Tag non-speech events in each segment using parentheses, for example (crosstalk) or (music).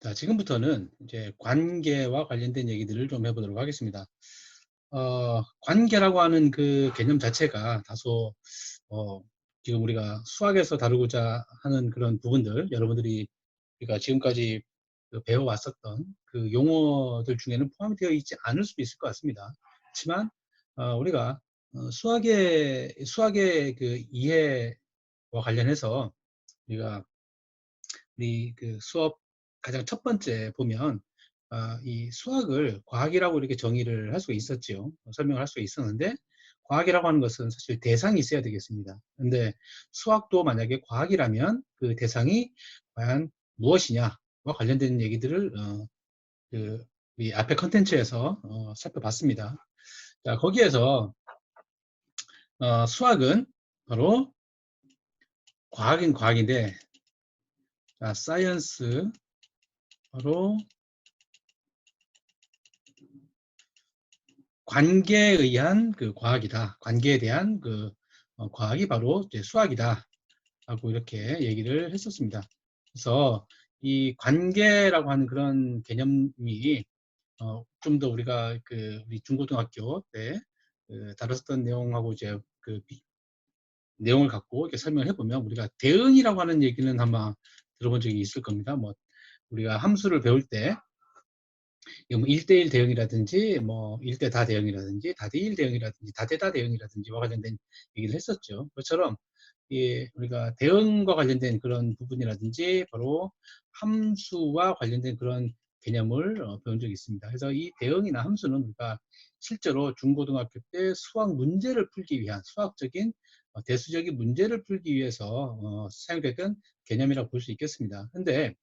자, 지금부터는 이제 관계와 관련된 얘기들을 좀 해보도록 하겠습니다. 어, 관계라고 하는 그 개념 자체가 다소 어, 지금 우리가 수학에서 다루고자 하는 그런 부분들 여러분들이 우리가 지금까지 그 배워왔었던 그 용어들 중에는 포함이 되어 있지 않을 수도 있을 것 같습니다. 하지만 어, 우리가 어, 수학의 수학의 그 이해와 관련해서 우리가 우리 그 수업 가장 첫 번째 보면 어, 이 수학을 과학이라고 이렇게 정의를 할 수가 있었죠. 설명을 할 수가 있었는데 과학이라고 하는 것은 사실 대상이 있어야 되겠습니다. 근데 수학도 만약에 과학이라면 그 대상이 과연 무엇이냐와 관련된 얘기들을 어, 그 우리 앞에 컨텐츠에서 어, 살펴봤습니다. 자 거기에서 어, 수학은 바로 과학인 과학인데 자, 사이언스 바로 관계에 의한 그 과학이다. 관계에 대한 그 어, 과학이 바로 수학이다. 라고 이렇게 얘기를 했었습니다. 그래서 이 관계라고 하는 그런 개념이 어, 좀 더 우리가 그 우리 중고등학교 때 그 다뤘었던 내용하고 이제 그 비, 내용을 갖고 이렇게 설명을 해보면 우리가 대응이라고 하는 얘기는 아마 들어본 적이 있을 겁니다. 뭐 우리가 함수를 배울 때뭐 1대1 대응이라든지 뭐 1대 다 대응이라든지 다대1 대응이라든지 다대다 대응이라든지와 관련된 얘기를 했었죠. 그것처럼 예, 우리가 대응과 관련된 그런 부분이라든지 바로 함수와 관련된 그런 개념을 어, 배운 적이 있습니다. 그래서 이 대응이나 함수는 우리가 실제로 중고등학교 때 수학 문제를 풀기 위한 수학적인 어, 대수적인 문제를 풀기 위해서 어, 사용됐던 개념이라고 볼 수 있겠습니다. 근데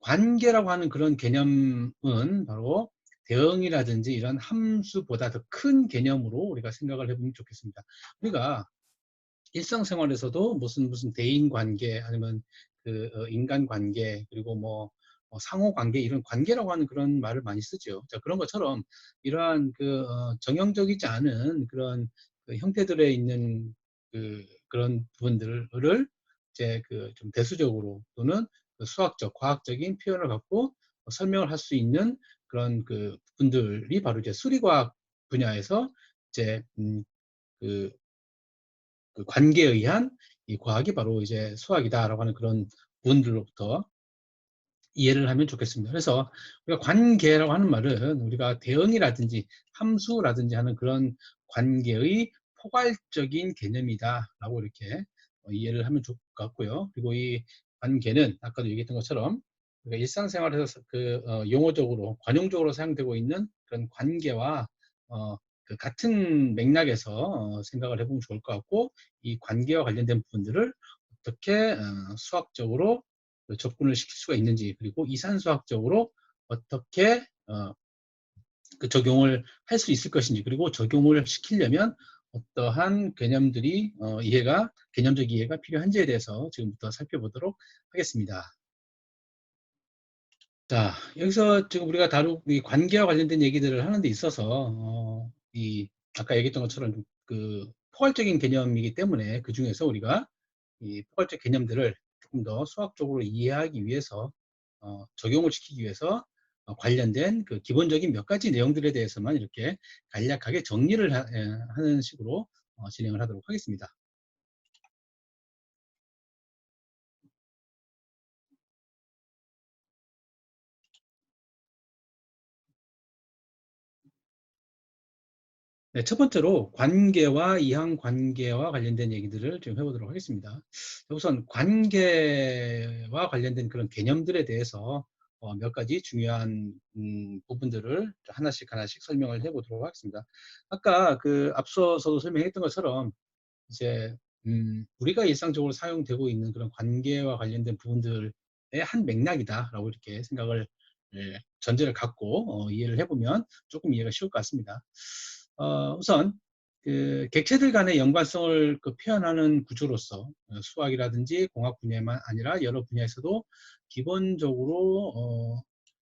관계라고 하는 그런 개념은 바로 대응이라든지 이런 함수보다 더 큰 개념으로 우리가 생각을 해보면 좋겠습니다. 우리가 일상생활에서도 무슨 무슨 대인 관계 아니면 그 어, 인간 관계 그리고 뭐 어, 상호 관계 이런 관계라고 하는 그런 말을 많이 쓰죠. 자 그런 것처럼 이러한 그 어, 정형적이지 않은 그런 그 형태들에 있는 그 그런 부분들을 이제 그 좀 대수적으로 또는 그 수학적, 과학적인 표현을 갖고 설명을 할 수 있는 그런 그 부분들이 바로 이제 수리과학 분야에서 이제 음, 그, 그 관계에 의한 이 과학이 바로 이제 수학이다라고 하는 그런 부분들로부터 이해를 하면 좋겠습니다. 그래서 우리가 관계라고 하는 말은 우리가 대응이라든지 함수라든지 하는 그런 관계의 포괄적인 개념이다라고 이렇게 이해를 하면 좋을 것 같고요. 그리고 이 관계는 아까도 얘기했던 것처럼 그러니까 일상생활에서 그 어, 용어적으로 관용적으로 사용되고 있는 그런 관계와 어, 그 같은 맥락에서 어, 생각을 해보면 좋을 것 같고 이 관계와 관련된 부분들을 어떻게 어, 수학적으로 접근을 시킬 수가 있는지 그리고 이산수학적으로 어떻게 어, 그 적용을 할 수 있을 것인지 그리고 적용을 시키려면 어떠한 개념들이 어, 이해가 개념적 이해가 필요한지에 대해서 지금부터 살펴보도록 하겠습니다. 자 여기서 지금 우리가 다루 이 관계와 관련된 얘기들을 하는 데 있어서 어, 이 아까 얘기했던 것처럼 그 포괄적인 개념이기 때문에 그 중에서 우리가 이 포괄적 개념들을 조금 더 수학적으로 이해하기 위해서 어, 적용을 시키기 위해서 어, 관련된 그 기본적인 몇 가지 내용들에 대해서만 이렇게 간략하게 정리를 하, 예, 는 식으로 어, 진행을 하도록 하겠습니다. 네, 첫 번째로 관계와 이항 관계와 관련된 얘기들을 좀 해보도록 하겠습니다. 우선 관계와 관련된 그런 개념들에 대해서 어, 몇 가지 중요한 음, 부분들을 하나씩 하나씩 설명을 해보도록 하겠습니다. 아까 그 앞서서도 설명했던 것처럼 이제 음, 우리가 일상적으로 사용되고 있는 그런 관계와 관련된 부분들의 한 맥락이다라고 이렇게 생각을 예, 전제를 갖고 어, 이해를 해보면 조금 이해가 쉬울 것 같습니다. 어, 우선 그 객체들 간의 연관성을 그 표현하는 구조로서 어, 수학이라든지 공학 분야만 아니라 여러 분야에서도 기본적으로 어,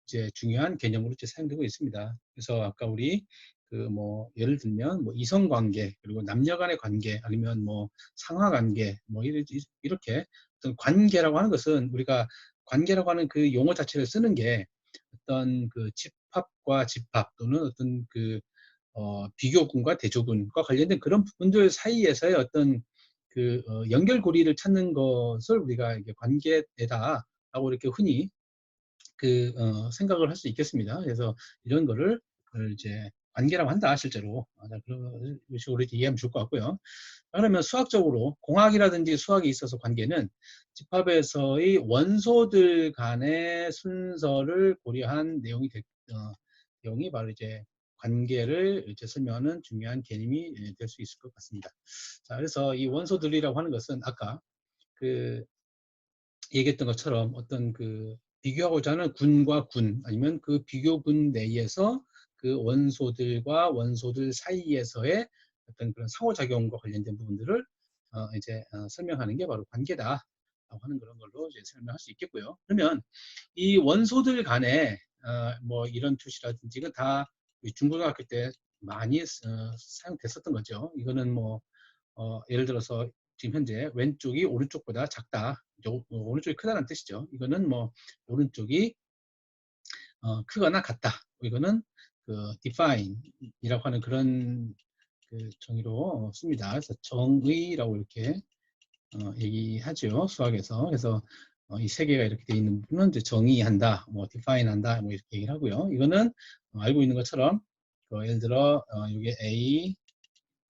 이제 중요한 개념으로 이제 사용되고 있습니다. 그래서 아까 우리 그 뭐 예를 들면 뭐 이성 관계 그리고 남녀 간의 관계 아니면 뭐 상하 관계 뭐 이렇게 어떤 관계라고 하는 것은 우리가 관계라고 하는 그 용어 자체를 쓰는 게 어떤 그 집합과 집합 또는 어떤 그 어, 비교군과 대조군과 관련된 그런 부분들 사이에서의 어떤 그 어, 연결고리를 찾는 것을 우리가 이게 관계대다라고 이렇게 흔히 그 어, 생각을 할 수 있겠습니다. 그래서 이런 거를 이제 관계라고 한다 실제로 아, 그런 식으로 이해하면 좋을 것 같고요. 그러면 수학적으로 공학이라든지 수학에 있어서 관계는 집합에서의 원소들 간의 순서를 고려한 내용이 되, 어, 내용이 바로 이제 관계를 이제 설명하는 중요한 개념이 예, 될수 있을 것 같습니다. 자, 그래서 이 원소들이라고 하는 것은 아까 그 얘기했던 것처럼 어떤 그 비교하고자 하는 군과 군 아니면 그 비교군 내에서 그 원소들과 원소들 사이에서의 어떤 그런 상호작용과 관련된 부분들을 어 이제 어 설명하는 게 바로 관계다 라고 하는 그런 걸로 이제 설명할 수 있겠고요. 그러면 이 원소들 간에 어 뭐 이런 투시라든지 다 중고등학교 때 많이 어 사용됐었던 거죠. 이거는 뭐 어 예를 들어서 지금 현재 왼쪽이 오른쪽보다 작다. 어, 오른쪽이 크다는 뜻이죠. 이거는 뭐 오른쪽이 어, 크거나 같다. 이거는 그 define이라고 하는 그런 그 정의로 씁니다. 그래서 정의라고 이렇게 어, 얘기하죠. 수학에서. 그래서 어, 이세 개가 이렇게 되어 있는 부분은 이제 정의한다, 뭐 define한다, 뭐 이렇게 얘기를 하고요. 이거는 어, 알고 있는 것처럼 그 예를 들어 어, 이게 A,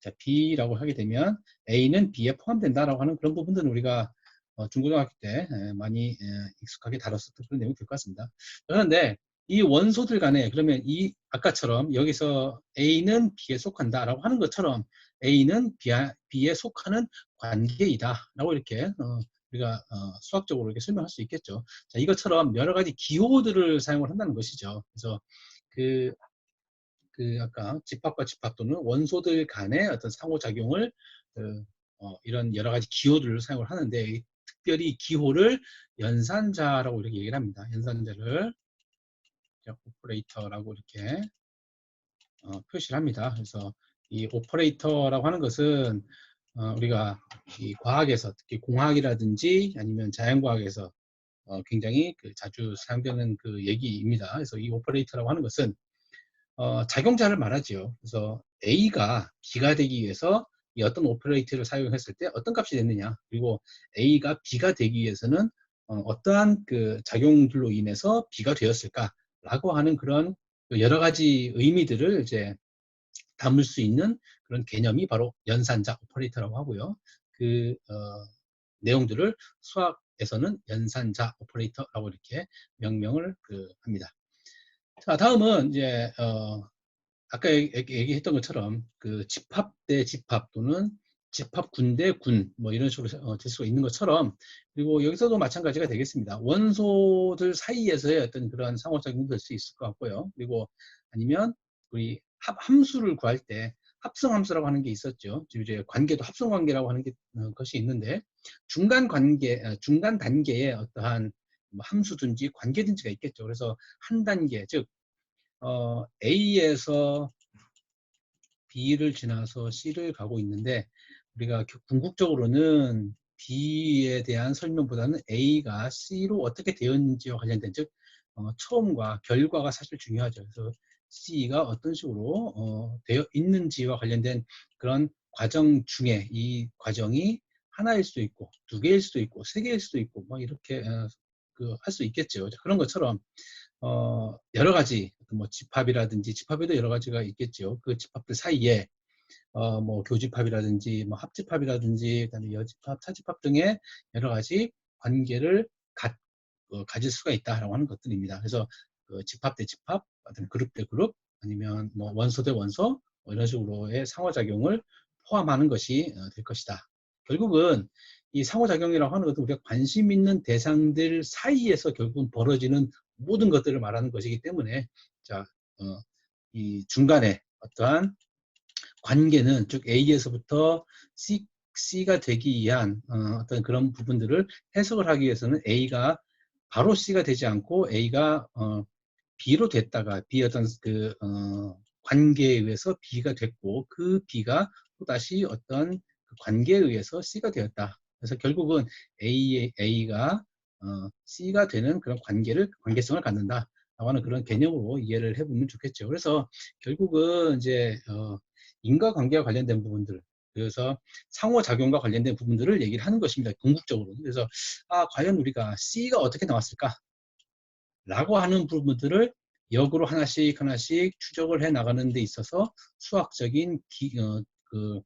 자, B라고 하게 되면 A는 B에 포함된다라고 하는 그런 부분들은 우리가 어, 중고등학교 때 많이 익숙하게 다뤘었던 그런 내용이 될 것 같습니다. 그런데 이 원소들 간에 그러면 이 아까처럼 여기서 A는 B에 속한다라고 하는 것처럼 A는 B에 속하는 관계이다라고 이렇게 어, 우리가 어, 수학적으로 이렇게 설명할 수 있겠죠. 자, 이것처럼 여러 가지 기호들을 사용을 한다는 것이죠. 그래서 그, 그 아까 집합과 집합 또는 원소들 간의 어떤 상호작용을 그, 어, 이런 여러 가지 기호들을 사용을 하는데 특별히 기호를 연산자라고 이렇게 얘기를 합니다. 연산자를 오퍼레이터라고 이렇게 어, 표시를 합니다. 그래서 이 오퍼레이터라고 하는 것은 어, 우리가 이 과학에서 특히 공학이라든지 아니면 자연과학에서 어, 굉장히 그 자주 사용되는 그 얘기입니다. 그래서 이 오퍼레이터라고 하는 것은 어, 작용자를 말하지요. 그래서 A가 B가 되기 위해서 이 어떤 오퍼레이터를 사용했을 때 어떤 값이 됐느냐 그리고 A가 B가 되기 위해서는 어, 떠한그 작용들로 인해서 B가 되었을까 라고 하는 그런 여러 가지 의미들을 이제 담을 수 있는 그런 개념이 바로 연산자 오퍼레이터라고 하고요. 그 어, 내용들을 수학에서는 연산자 오퍼레이터라고 이렇게 명명을 그 합니다. 자, 다음은 이제 어, 아까 얘기했던 것처럼 그 집합 대 집합 또는 집합 군대 군 뭐 이런 식으로 어, 될 수가 있는 것처럼 그리고 여기서도 마찬가지가 되겠습니다. 원소들 사이에서의 어떤 그런 상호작용도 될 수 있을 것 같고요. 그리고 아니면 우리 합, 함수를 구할 때 합성함수라고 하는 게 있었죠. 이제 관계도 합성관계라고 하는 게 어, 것이 있는데 중간 관계, 어, 중간 단계에 어떠한 뭐 함수든지 관계든지가 있겠죠. 그래서 한 단계, 즉 어, A에서 B를 지나서 C를 가고 있는데 우리가 궁극적으로는 B에 대한 설명보다는 A가 C로 어떻게 되었는지와 관련된 즉 어, 처음과 결과가 사실 중요하죠. 그래서 C가 어떤 식으로 어, 되어 있는지와 관련된 그런 과정 중에 이 과정이 하나일 수도 있고 두 개일 수도 있고 세 개일 수도 있고 뭐 이렇게 어, 그할 수 있겠죠. 그런 것처럼 어, 여러 가지 뭐 집합이라든지 집합에도 여러 가지가 있겠죠. 그 집합들 사이에 어, 뭐 교집합이라든지 뭐 합집합이라든지 그다음에 여집합, 차집합 등의 여러 가지 관계를 가, 어, 가질 수가 있다라고 하는 것들입니다. 그래서 그 집합 대 집합, 그룹 대 그룹, 아니면 뭐 원소 대 원소 뭐 이런 식으로의 상호작용을 포함하는 것이 어, 될 것이다. 결국은 이 상호작용이라고 하는 것은 우리가 관심 있는 대상들 사이에서 결국은 벌어지는 모든 것들을 말하는 것이기 때문에 자, 어, 이 중간에 어떠한 관계는 쭉 A에서부터 C, C가 되기 위한 어, 떤 그런 부분들을 해석을 하기 위해서는 A가 바로 C가 되지 않고 A가 어, B로 됐다가 B 어떤 그 어, 관계에 의해서 B가 됐고 그 B가 또 다시 어떤 그 관계에 의해서 C가 되었다. 그래서 결국은 A, A가 어, C가 되는 그런 관계를 관계성을 갖는다. 하는 그런 개념으로 이해를 해보면 좋겠죠. 그래서 결국은 이제 어, 인과관계와 관련된 부분들 그래서 상호작용과 관련된 부분들을 얘기를 하는 것입니다. 궁극적으로. 그래서 아 과연 우리가 C가 어떻게 나왔을까? 라고 하는 부분들을 역으로 하나씩 하나씩 추적을 해 나가는 데 있어서 수학적인 기, 어, 그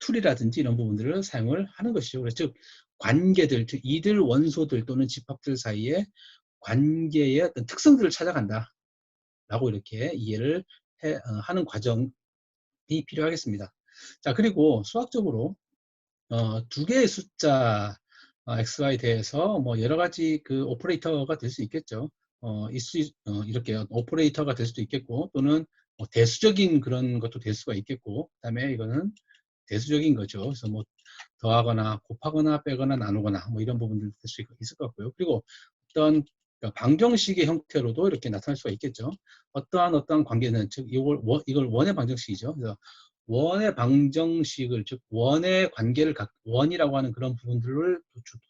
툴이라든지 이런 부분들을 사용을 하는 것이죠. 그래서 즉 관계들, 즉 이들 원소들 또는 집합들 사이에 관계의 어떤 특성들을 찾아간다. 라고 이렇게 이해를 해, 어, 하는 과정이 필요하겠습니다. 자, 그리고 수학적으로 어, 두 개의 숫자 어, xy에 대해서 뭐 여러 가지 그 오퍼레이터가 될 수 있겠죠. 어, 있수, 어, 이렇게 오퍼레이터가 될 수도 있겠고 또는 뭐 대수적인 그런 것도 될 수가 있겠고 그 다음에 이거는 대수적인 거죠. 그래서 뭐 더하거나 곱하거나 빼거나 나누거나 뭐 이런 부분들 될수 있을 것 같고요. 그리고 어떤 그러니까 방정식의 형태로도 이렇게 나타날 수가 있겠죠. 어떠한 어떠한 관계는 즉 이걸 이걸 원의 방정식이죠. 그래서 원의 방정식을 즉 원의 관계를 갖 원이라고 하는 그런 부분들을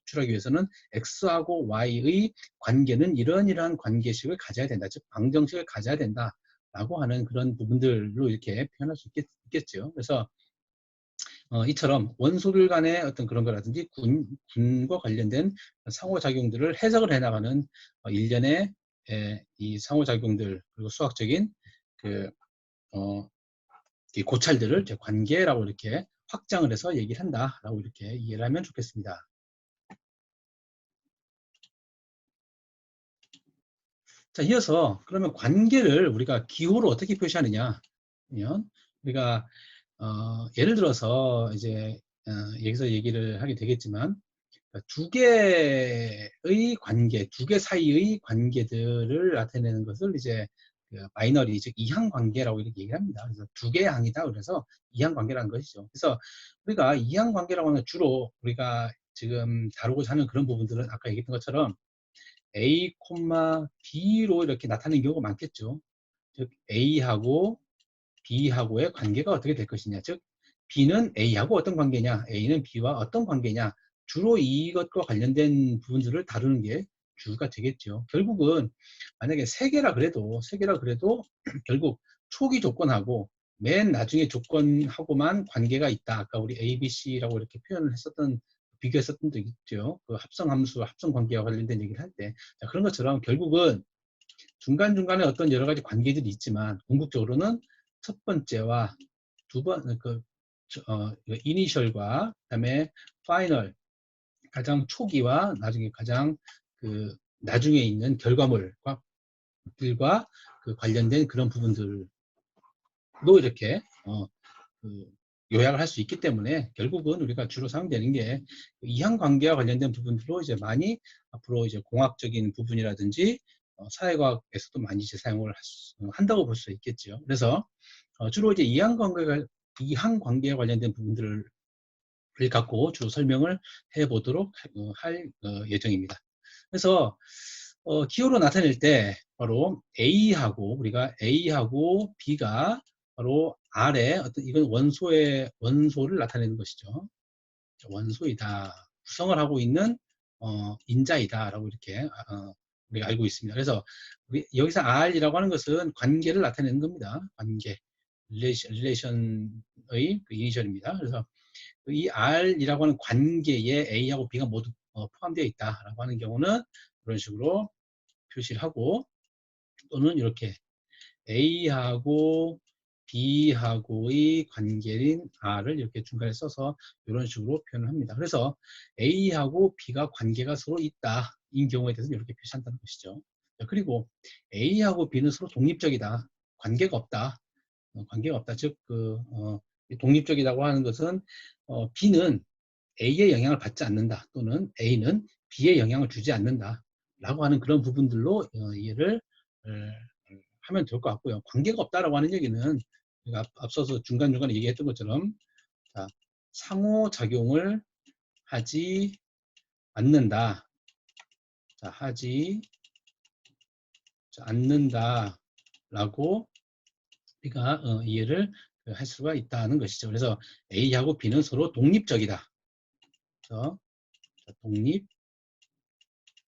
도출하기 위해서는 x하고 y의 관계는 이런 이러한 관계식을 가져야 된다. 즉 방정식을 가져야 된다라고 하는 그런 부분들로 이렇게 표현할 수 있겠, 죠 그래서 어, 이처럼 원소들 간의 어떤 그런 거라든지 군, 군과 관련된 상호작용들을 해석을 해나가는 어, 일련의 에, 이 상호작용들 그리고 수학적인 그 어, 이 고찰들을 관계라고 이렇게 확장을 해서 얘기를 한다라고 이렇게 이해를 하면 좋겠습니다. 자, 이어서 그러면 관계를 우리가 기호로 어떻게 표시하느냐? 면 우리가 어, 예를 들어서 이제 어, 여기서 얘기를 하게 되겠지만 두 개의 관계, 두 개 사이의 관계들을 나타내는 것을 이제 그 마이너리 즉 이항 관계라고 이렇게 얘기합니다. 그래서 두 개의 항이다. 그래서 이항 관계라는 것이죠. 그래서 우리가 이항 관계라고 하면 주로 우리가 지금 다루고자 하는 그런 부분들은 아까 얘기했던 것처럼 A, B로 이렇게 나타내는 경우가 많겠죠. 즉 A하고 B하고의 관계가 어떻게 될 것이냐. 즉, B는 A하고 어떤 관계냐, A는 B와 어떤 관계냐. 주로 이것과 관련된 부분들을 다루는 게 주가 되겠죠. 결국은 만약에 세 개라 그래도 세 개라 그래도 (clears throat) 결국 초기 조건하고 맨 나중에 조건하고만 관계가 있다. 아까 우리 A, B, C라고 이렇게 표현을 했었던 비교했었던 적 있죠. 그 합성 함수, 합성 관계와 관련된 얘기를 할 때. 자, 그런 것처럼 결국은 중간중간에 어떤 여러 가지 관계들이 있지만 궁극적으로는 첫 번째와 두 번, 그, 어, 이니셜과 그다음에 파이널 가장 초기와 나중에 가장 그 나중에 있는 결과물과 들과 그 관련된 그런 부분들도 이렇게 어, 그 요약을 할 수 있기 때문에 결국은 우리가 주로 사용되는 게 이항 관계와 관련된 부분들로 이제 많이 앞으로 이제 공학적인 부분이라든지 어, 사회과학에서도 많이 이제 사용을 수, 어, 한다고 볼 수 있겠죠. 그래서 어, 주로 이제 이항 관계가 이항 관계와 관련된 부분들을 갖고 주로 설명을 해 보도록 어, 할 어, 예정입니다. 그래서 어, 기호로 나타낼 때 바로 A하고 우리가 A하고 B가 바로 R의 어떤 이건 원소의 원소를 나타내는 것이죠. 원소이다. 구성을 하고 있는 어, 인자이다라고 이렇게 어, 우리가 알고 있습니다. 그래서 여기서 R이라고 하는 것은 관계를 나타내는 겁니다. 관계, 릴레이션의 그 이니셜입니다. 그래서 이 R이라고 하는 관계에 A하고 B가 모두 어, 포함되어 있다라고 하는 경우는 이런 식으로 표시를 하고 또는 이렇게 A하고 B하고의 관계인 R을 이렇게 중간에 써서 이런 식으로 표현을 합니다. 그래서 A하고 B가 관계가 서로 있다. 인 경우에 대해서 이렇게 표시한다는 것이죠. 그리고 A하고 B는 서로 독립적이다. 관계가 없다. 어, 관계가 없다. 즉, 그, 어, 독립적이라고 하는 것은 어, B는 A의 영향을 받지 않는다. 또는 A는 B의 영향을 주지 않는다. 라고 하는 그런 부분들로 어, 이해를 어, 하면 될 것 같고요. 관계가 없다라고 하는 얘기는 앞, 앞서서 중간중간에 얘기했던 것처럼 자, 상호작용을 하지 않는다. 자, 하지 않는다 라고 우리가 어, 이해를 할 수가 있다는 것이죠. 그래서 A하고 B는 서로 독립적이다. 그래서 독립적이다.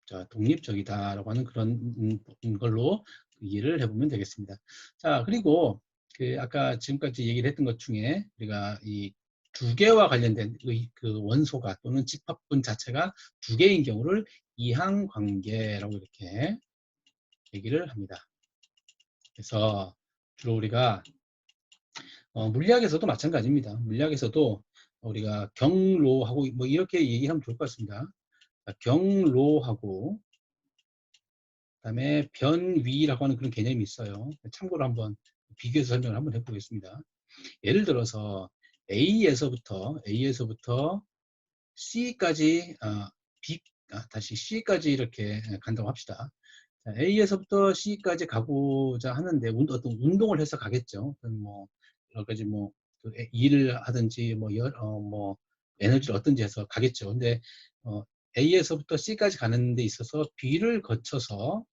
자, 독립적이다라고 하는 그런 음, 걸로 이해를 해보면 되겠습니다. 자, 그리고 그 아까 지금까지 얘기를 했던 것 중에 우리가 이 두 개와 관련된 그, 그 원소가 또는 집합분 자체가 두 개인 경우를 이항 관계라고 이렇게 얘기를 합니다. 그래서 주로 우리가 어, 물리학에서도 마찬가지입니다. 물리학에서도 우리가 경로하고 뭐 이렇게 얘기하면 좋을 것 같습니다. 경로하고 그다음에 변위라고 하는 그런 개념이 있어요. 참고로 한번 비교해서 설명을 한번 해보겠습니다. 예를 들어서 A에서부터 A에서부터 C까지 아, B 아, 다시 C까지 이렇게 간다고 합시다. 자, A에서부터 C까지 가고자 하는데 어떤 운동을 해서 가겠죠. 뭐 여러 가지 뭐 그 일을 하든지 뭐, 열, 어, 뭐 에너지를 얻든지 해서 가겠죠. 근데 어, A에서부터 C까지 가는 데 있어서 B를 거쳐서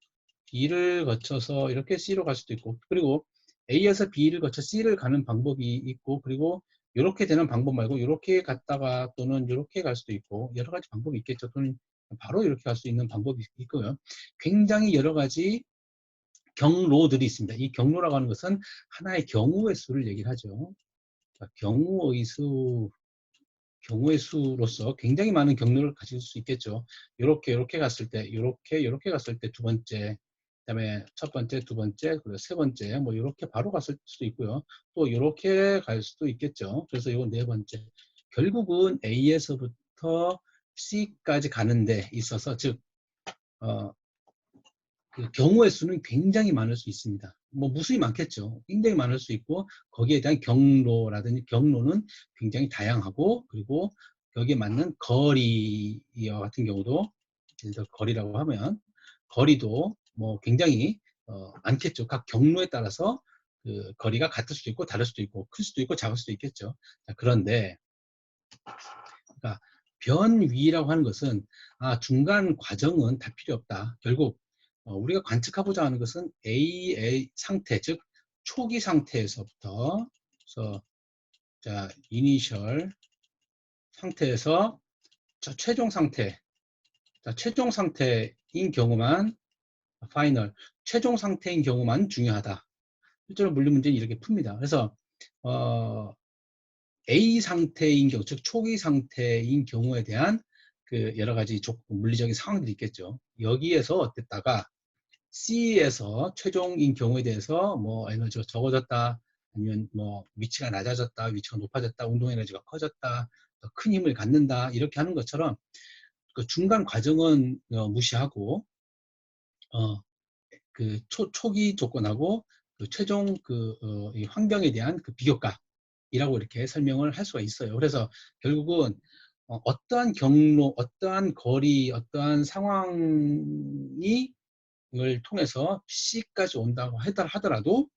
B를 거쳐서 이렇게 C로 갈 수도 있고 그리고 A에서 B를 거쳐 C를 가는 방법이 있고 그리고 이렇게 되는 방법 말고 이렇게 갔다가 또는 이렇게 갈 수도 있고 여러 가지 방법이 있겠죠. 또는 바로 이렇게 갈 수 있는 방법이 있고요. 굉장히 여러 가지 경로들이 있습니다. 이 경로라고 하는 것은 하나의 경우의 수를 얘기를 하죠. 경우의 수, 경우의 수로서 굉장히 많은 경로를 가질 수 있겠죠. 이렇게 이렇게 갔을 때, 이렇게 이렇게 갔을 때 두 번째, 그다음에 첫 번째, 두 번째, 그리고 세 번째, 뭐 이렇게 바로 갔을 수도 있고요. 또 이렇게 갈 수도 있겠죠. 그래서 이건 네 번째. 결국은 A에서부터 C까지 가는데 있어서 즉 어, 그 경우의 수는 굉장히 많을 수 있습니다. 뭐 무수히 많겠죠. 굉장히 많을 수 있고 거기에 대한 경로라든지 경로는 굉장히 다양하고 그리고 여기에 맞는 거리와 같은 경우도 예를 들어 거리라고 하면 거리도 뭐 굉장히 어, 많겠죠. 각 경로에 따라서 그 거리가 같을 수도 있고 다를 수도 있고 클 수도 있고 작을 수도 있겠죠. 자, 그런데 그러니까 변위라고 하는 것은 아, 중간 과정은 다 필요 없다. 결국 어, 우리가 관측하고자 하는 것은 A의 상태, 즉 초기 상태에서부터 그래서 자 이니셜 상태에서 자, 최종 상태, 자, 최종 상태인 경우만 파이널, 최종 상태인 경우만 중요하다. 실제로 물리 문제는 이렇게 풉니다. 그래서 어, A 상태인 경우, 즉 초기 상태인 경우에 대한 그 여러 가지 물리적인 상황들이 있겠죠. 여기에서 어땠다가 C에서 최종인 경우에 대해서 뭐 에너지가 적어졌다 아니면 뭐 위치가 낮아졌다 위치가 높아졌다 운동 에너지가 커졌다 더 큰 힘을 갖는다 이렇게 하는 것처럼 그 중간 과정은 어, 무시하고 어, 그 초, 초기 조건하고 그 최종 그 어, 환경에 대한 그 비교값이라고 이렇게 설명을 할 수가 있어요. 그래서 결국은 어, 어떠한 경로, 어떠한 거리, 어떠한 상황이 을 통해서 C까지 온다고 하더라도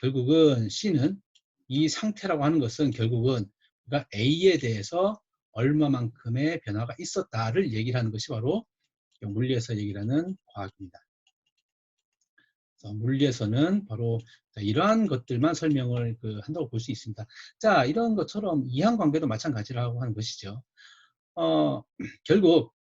결국은 C는 이 상태라고 하는 것은 결국은 그러니까 A에 대해서 얼마만큼의 변화가 있었다를 얘기를 하는 것이 바로 물리에서 얘기를 하는 과학입니다. 물리에서는 바로 이러한 것들만 설명을 그 한다고 볼 수 있습니다. 자, 이런 것처럼 이항관계도 마찬가지라고 하는 것이죠. 어, (clears throat) 결국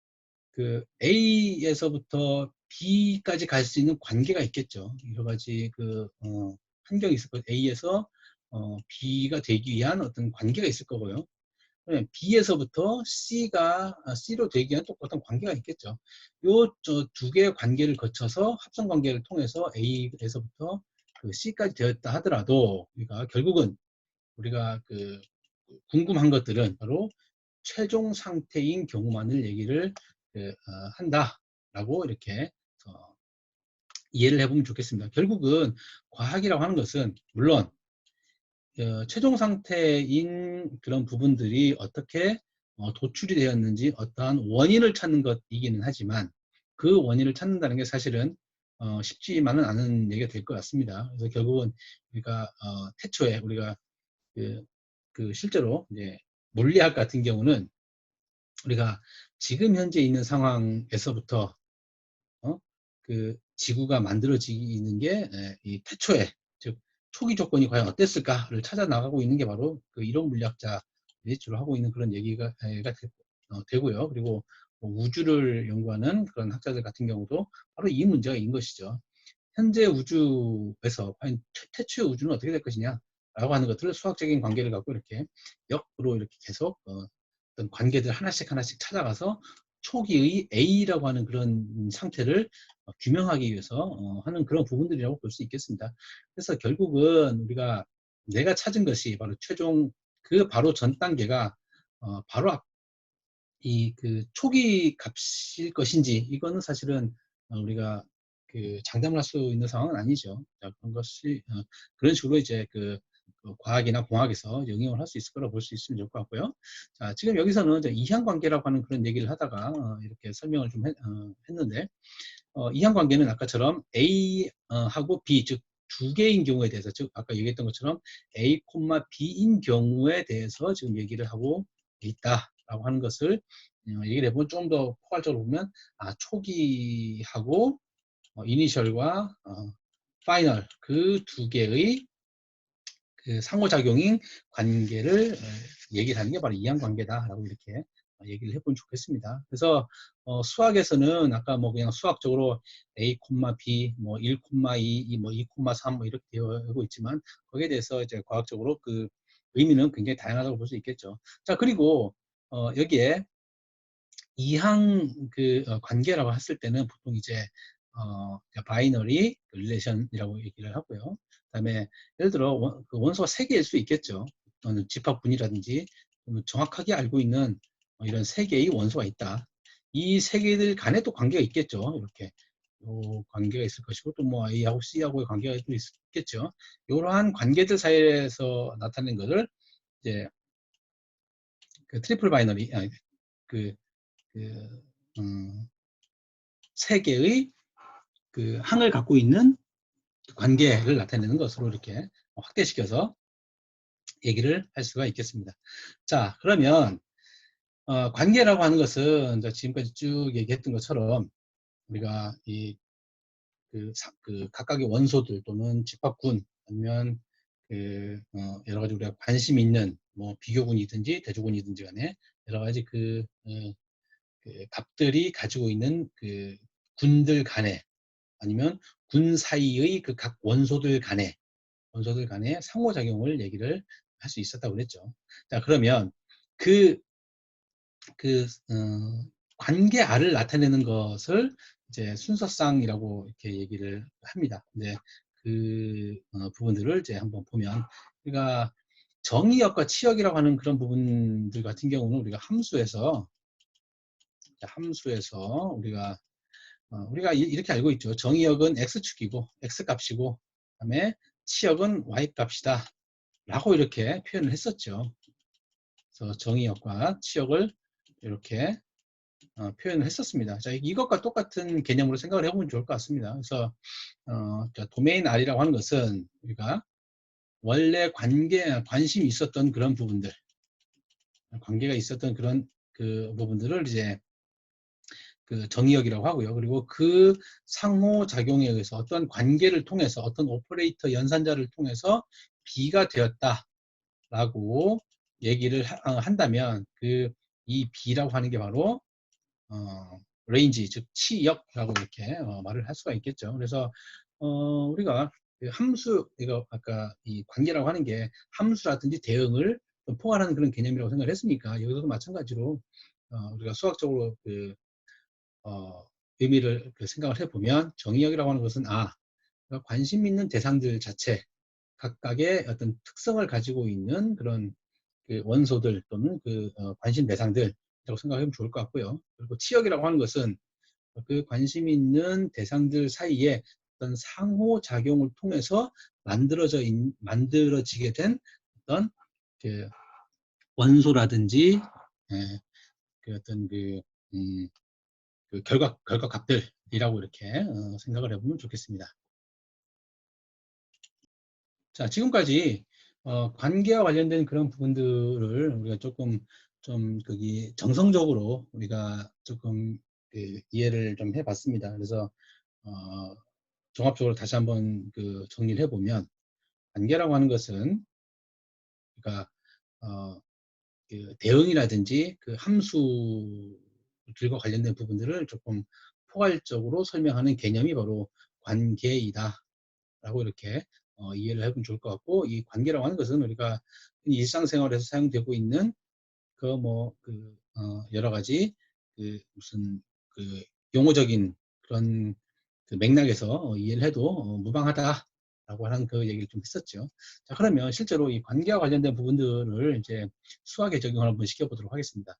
그 A에서부터 B까지 갈 수 있는 관계가 있겠죠. 여러 가지 그 어, 환경이 있을 거예요. A에서 어, B가 되기 위한 어떤 관계가 있을 거고요. B에서부터 C가 아, C로 되기 위한 또 어떤 관계가 있겠죠. 요 두 개의 관계를 거쳐서 합성 관계를 통해서 A에서부터 그 C까지 되었다 하더라도 우리가 결국은 우리가 그 궁금한 것들은 바로 최종 상태인 경우만을 얘기를 그, 어, 한다 라고 이렇게 어, 이해를 해보면 좋겠습니다. 결국은 과학이라고 하는 것은 물론 어, 최종 상태인 그런 부분들이 어떻게 어, 도출이 되었는지 어떠한 원인을 찾는 것이기는 하지만 그 원인을 찾는다는 게 사실은 어, 쉽지만은 않은 얘기가 될 것 같습니다. 그래서 결국은 우리가 어, 태초에 우리가 그, 그 실제로 이제 물리학 같은 경우는 우리가 지금 현재 있는 상황에서부터 어? 그 지구가 만들어지는 게 이 태초에 즉 초기 조건이 과연 어땠을까를 찾아 나가고 있는 게 바로 그 이론 물리학자들이 주로 하고 있는 그런 얘기가 되, 어, 되고요. 그리고 우주를 연구하는 그런 학자들 같은 경우도 바로 이 문제가 인 것이죠. 현재 우주에서 과연 태초의 우주는 어떻게 될 것이냐 라고 하는 것들을 수학적인 관계를 갖고 이렇게 역으로 이렇게 계속 어, 떤 관계들 하나씩 하나씩 찾아가서 초기의 A라고 하는 그런 상태를 어, 규명하기 위해서 어, 하는 그런 부분들이라고 볼 수 있겠습니다. 그래서 결국은 우리가 내가 찾은 것이 바로 최종 그 바로 전 단계가 어, 바로 이그 초기 값일 것인지 이거는 사실은 어, 우리가 그 장담을 할 수 있는 상황은 아니죠. 자, 그런 것이 어, 그런 식으로 이제 그, 그 과학이나 공학에서 영향을 할 수 있을 거라고 볼수 있으면 좋을 것 같고요. 자, 지금 여기서는 이항관계라고 하는 그런 얘기를 하다가 어, 이렇게 설명을 좀 했, 어, 는데 어, 이항관계는 아까처럼 A하고 B 즉 두 개인 경우에 대해서 즉 아까 얘기했던 것처럼 A, B인 경우에 대해서 지금 얘기를 하고 있다라고 하는 것을 어, 얘기를 해보면 좀 더 포괄적으로 보면 아 초기하고 어, 이니셜과 어, 파이널 그 두 개의 그 상호작용인 관계를 어, 얘기를 하는 게 바로 이항관계다라고 이렇게 어, 얘기를 해보면 좋겠습니다. 그래서 어, 수학에서는 아까 뭐 그냥 수학적으로 a, b, 뭐 1, 2, 뭐 2, 3, 뭐 이렇게 되어 있지만 거기에 대해서 이제 과학적으로 그 의미는 굉장히 다양하다고 볼 수 있겠죠. 자 그리고 어, 여기에 이항 그 어, 관계라고 했을 때는 보통 이제 어, 바이너리 릴레이션이라고 얘기를 하고요. 그다음에 예를 들어 원, 그 원소가 세 개일 수 있겠죠. 또는 집합분이라든지 정확하게 알고 있는 어, 이런 세 개의 원소가 있다. 이 세 개들 간에 또 관계가 있겠죠. 이렇게 요 관계가 있을 것이고 또 뭐 A하고 C하고의 관계가 또 있겠죠. 이러한 관계들 사이에서 나타낸 것을 이제 그 트리플 바이너리 아니, 그, 그 음, 세 개의 그 항을 갖고 있는 관계를 나타내는 것으로 이렇게 확대시켜서 얘기를 할 수가 있겠습니다. 자, 그러면 어, 관계라고 하는 것은 지금까지 쭉 얘기했던 것처럼 우리가 이 그, 그 각각의 원소들 또는 집합군 아니면 그 어, 여러 가지 우리가 관심 있는 뭐 비교군이든지 대조군이든지 간에 여러 가지 그, 어, 그 값들이 가지고 있는 그 군들 간에 아니면 군 사이의 그 각 원소들 간에 원소들 간의 상호작용을 얘기를 할 수 있었다고 그랬죠. 자 그러면 그, 그 어, 관계 R을 나타내는 것을 이제 순서상이라고 이렇게 얘기를 합니다. 이제 그 어, 부분들을 이제 한번 보면 그러니까 정의역과 치역이라고 하는 그런 부분들 같은 경우는 우리가 함수에서 함수에서 우리가 어, 우리가 이렇게 알고 있죠. 정의역은 x축이고 x값이고 그다음에 치역은 y값이다 라고 이렇게 표현을 했었죠. 그래서 정의역과 치역을 이렇게 어, 표현을 했었습니다. 자, 이것과 똑같은 개념으로 생각을 해보면 좋을 것 같습니다. 그래서 어, 도메인 R이라고 하는 것은 우리가 원래 관계, 관심이 있었던 그런 부분들, 관계가 있었던 그런 그 부분들을 이제 그 정의역이라고 하고요. 그리고 그 상호작용에 의해서 어떤 관계를 통해서 어떤 오퍼레이터 연산자를 통해서 B가 되었다라고 얘기를 하, 어, 한다면 그 이 B라고 하는 게 바로 어, 레인지 즉 치역이라고 이렇게 어, 말을 할 수가 있겠죠. 그래서 어, 우리가 그 함수 이거 아까 이 관계라고 하는 게 함수라든지 대응을 포괄하는 그런 개념이라고 생각을 했으니까 여기서도 마찬가지로 어, 우리가 수학적으로 그 어, 의미를 그 생각을 해보면 정의역이라고 하는 것은 아 관심 있는 대상들 자체 각각의 어떤 특성을 가지고 있는 그런 그 원소들 또는 그 어, 관심 대상들이라고 생각하면 좋을 것 같고요. 그리고 치역이라고 하는 것은 그 관심 있는 대상들 사이에 어떤 상호작용을 통해서 만들어져 있, 만들어지게 된 어떤 그 원소라든지 예, 그 어떤 그 음, 그 결과, 결과 값들이라고 이렇게 어, 생각을 해보면 좋겠습니다. 자, 지금까지 어, 관계와 관련된 그런 부분들을 우리가 조금 좀 거기 정성적으로 우리가 조금 그 이해를 좀 해봤습니다. 그래서 어, 종합적으로 다시 한번 그 정리를 해보면 관계라고 하는 것은 그러니까 어, 그 대응이라든지 그 함수 들과 관련된 부분들을 조금 포괄적으로 설명하는 개념이 바로 관계이다. 라고 이렇게 어, 이해를 해보면 좋을 것 같고 이 관계라고 하는 것은 우리가 일상생활에서 사용되고 있는 그뭐 그 어, 여러 가지 그 무슨 그 용어적인 그런 그 맥락에서 어, 이해를 해도 어, 무방하다 라고 하는 그 얘기를 좀 했었죠. 자 그러면 실제로 이 관계와 관련된 부분들을 이제 수학에 적용을 한번 시켜보도록 하겠습니다.